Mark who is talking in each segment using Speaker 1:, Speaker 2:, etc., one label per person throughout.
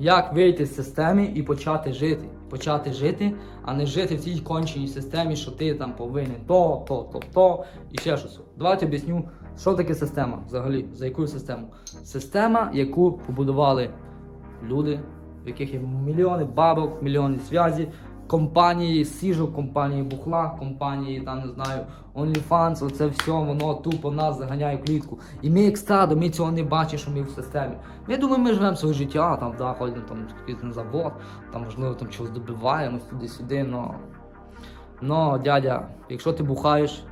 Speaker 1: Як вийти з системи і почати жити? Почати жити, а не жити в цій конченій системі, що ти там повинен то, то, то, то і ще щось. Давайте об'ясню, що таке система взагалі, за яку систему. Система, яку побудували люди, в яких є мільйони бабок, мільйони зв'язі, компанії сіжок, компанії бухла, компанії, там не знаю, OnlyFans, оце все воно тупо нас заганяє в клітку. І ми як стадо, ми цього не бачимо, що ми в системі. Ми думаємо, ми живемо своє життя, там да, ходимо там якийсь на завод, там можливо там чогось добиваємось туди-сюди, но. Но, дядя, якщо ти бухаєш,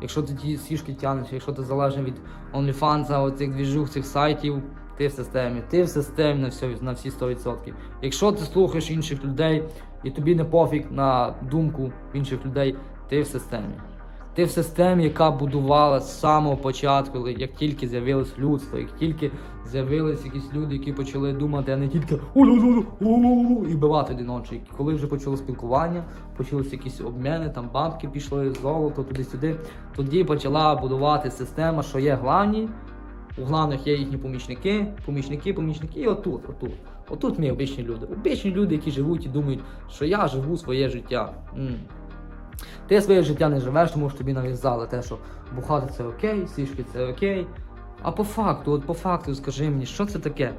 Speaker 1: якщо ти ті сішки тягнеш, якщо ти залежний від OnlyFans, оцих двіжух, цих сайтів, ти в системі, ти в системі на, все, на всі 100%. Якщо ти слухаєш інших людей і тобі не пофіг на думку інших людей, ти в системі. Ти в системі, яка будувала з самого початку, як тільки з'явилось людство, як тільки з'явились якісь люди, які почали думати, а не тільки і вбивати один. Коли вже почало спілкування, почалися якісь обміни, там бабки пішли, золото, туди-сюди. Тоді почала будувати система, що є главні, у главних є їхні помічники, помічники, помічники, і отут, отут. Отут ми обичні люди. Обичні люди, які живуть і думають, що я живу своє життя. М. Ти своє життя не живеш, тому що тобі нав'язали те, що бухати це окей, сішки це окей. А по факту, от по факту скажи мені, що це таке?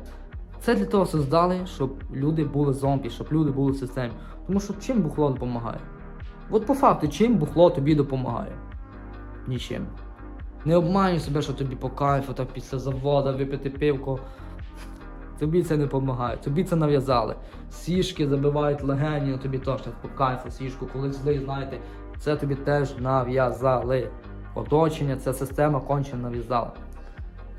Speaker 1: Це для того создали, щоб люди були зомбі, щоб люди були в системі. Тому що чим бухло допомагає? От по факту, чим бухло тобі допомагає? Нічим. Не обманюй себе, що тобі по кайфу, так після заводу випити пивко. Тобі це не допомагає, тобі це нав'язали. Сішки забивають легені, а тобі теж по кайфу сішку, коли зли, знаєте, це тобі теж нав'язали. Оточення, ця система конче нав'язала.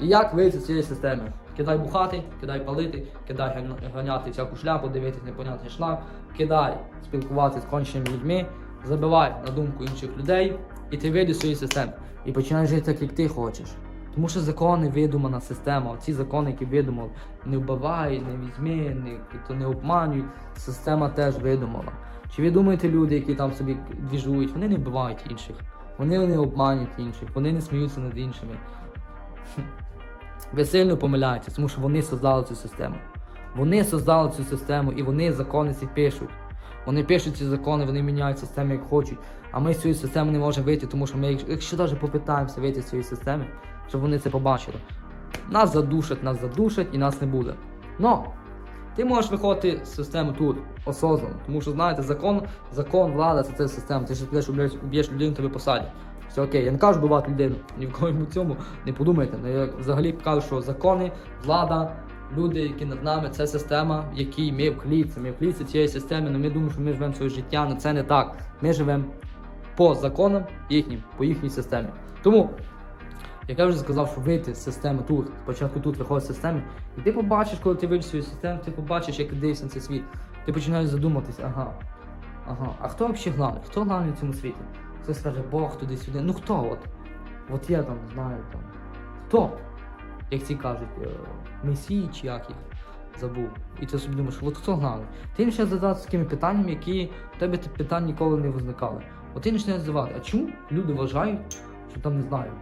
Speaker 1: І як вийти з цієї системи? Кидай бухати, кидай палити, кидай ганяти всяку шляпу, дивитись непонятний шлях, кидай спілкуватися з конченими людьми, забивай на думку інших людей, і ти вийдеш з цієї системи. І починаєш жити так, як ти хочеш. Тому що закони видумана система. Ці закони, які видумали, не вбивай, не візьми, не, то не обманюй. Система теж видумала. Чи ви думаєте, люди, які там собі двіжують, вони не вбивають інших, вони не обманюють інших, вони не сміються над іншими. Ви сильно помиляєтесь, тому що вони создали цю систему. Вони создали цю систему і вони закони ці пишуть. Вони пишуть ці закони, вони міняють систему як хочуть. А ми з цієї системи не можемо вийти, тому що ми, якщо- навіть попитаємося вийти з цієї системи, щоб вони це побачили. Нас задушать, нас задушать і нас не буде. Но ти можеш виходити з системи тут, осознанно. Тому що знаєте, закон, закон, влада це ця система. Ти ж підеш уб'єш, людину, тебе посадять. Все окей, я не кажу вбивати людину, ні в кому цьому не подумайте. Ну, Я взагалі кажу, що закони, влада, люди, які над нами, це система, в якій ми в клітці. Ми в клітці цієї системи, але ми думаємо, що ми живемо своє життя, але це не так. Ми живемо по законам їхнім, по їхній системі. Тому, як я вже сказав, що вийти з системи тут, спочатку тут виходить з системи, і ти побачиш, коли ти вийдеш з цієї ти побачиш, як дивишся на цей світ. Ти починаєш задуматись, ага, ага, а хто взагалі главний? Хто главний в цьому світі? Хтось скаже, Бог туди-сюди. Ну хто от? От я там знаю там. Хто? Як ці кажуть, е, месії чи як їх забув. І ти собі думаєш, от хто главний? Ти почнеш задаватися такими питаннями, які в тебе питань ніколи не виникали. От ти почнеш задавати, а чому люди вважають, що там не знаю,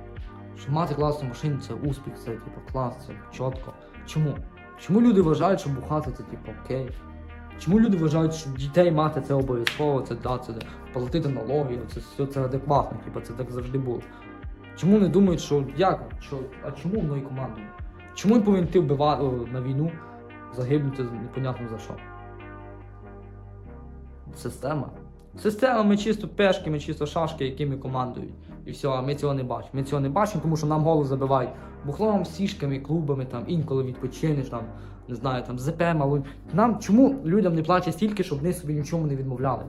Speaker 1: що мати класну машину це успіх, це типу клас, це чітко. Чому? Чому люди вважають, що бухати це типу окей? Чому люди вважають, що дітей мати це обов'язково, це да, це платити налоги, це все це адекватно, типу це так завжди було. Чому не думають, що як? Що, а чому мною командує? Чому він повинен йти вбивати на війну, загибнути непонятно за що? Система. Система, ми чисто пешки, ми чисто шашки, якими командують. І все, а ми цього не бачимо. Ми цього не бачимо, тому що нам голову забивають бухлом, сішками, клубами, там, інколи відпочинеш, там, не знаю, там, ЗП малим. Нам чому людям не платять стільки, щоб вони собі нічому не відмовляли?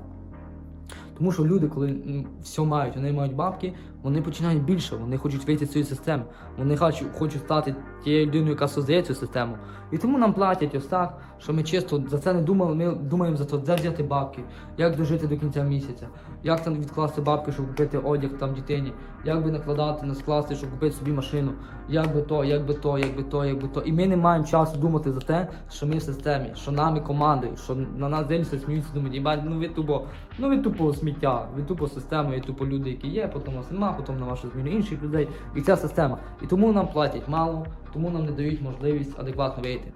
Speaker 1: Тому що люди, коли все мають, вони мають бабки, вони починають більше, вони хочуть вийти з цієї системи. Вони хочуть, стати тією людиною, яка создає цю систему. І тому нам платять ось так, що ми чисто за це не думали. Ми думаємо за те, де взяти бабки, як дожити до кінця місяця, як там відкласти бабки, щоб купити одяг там дитині, як би накладати, не скласти, щоб купити собі машину, як би то, як би то, як би то, як би то. І ми не маємо часу думати за те, що ми в системі, що нами командують, що на нас дивляться, сміються, думають, ну ви тупо, ну ви тупо сміття, ви тупо система, ви тупо люди, які є, потім вас нема, потім на вашу зміну інших людей. І ця система. І тому нам платять мало, тому нам не дають можливість адекватно вийти.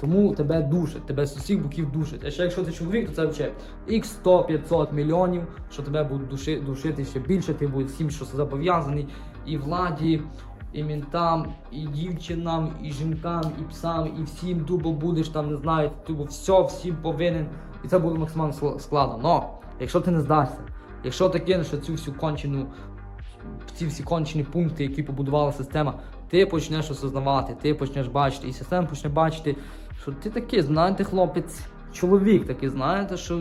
Speaker 1: Тому тебе душать, тебе з усіх боків душать. А ще якщо ти чоловік, то це взагалі x 100 500 мільйонів, що тебе будуть души, душити ще більше, ти будеш всім, що зобов'язаний, і владі, і мінтам, і дівчинам, і жінкам, і псам, і всім тупо будеш там, не знаю, тупо все, всім повинен. І це буде максимально складно. Но якщо ти не здашся, якщо ти кинеш цю всю кончену ці всі кончені пункти, які побудувала система, ти почнеш осознавати, ти почнеш бачити, і система почне бачити, що ти такий, знаєте, хлопець, чоловік такий, знаєте, що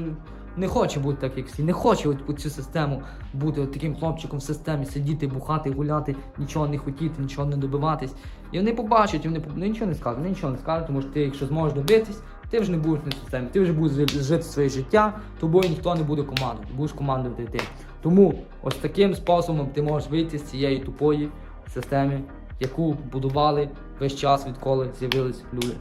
Speaker 1: не хоче бути так, як всі, не хоче от, цю систему бути от таким хлопчиком в системі, сидіти, бухати, гуляти, нічого не хотіти, нічого не добиватись. І вони побачать, і вони ну, нічого не скажуть, вони нічого не скажуть, тому що ти, якщо зможеш добитись, ти вже не будеш на системі, ти вже будеш жити своє життя, тобою ніхто не буде командувати, будеш командувати ти. Тому ось таким способом ти можеш вийти з цієї тупої системи, яку будували весь час, відколи з'явились люди.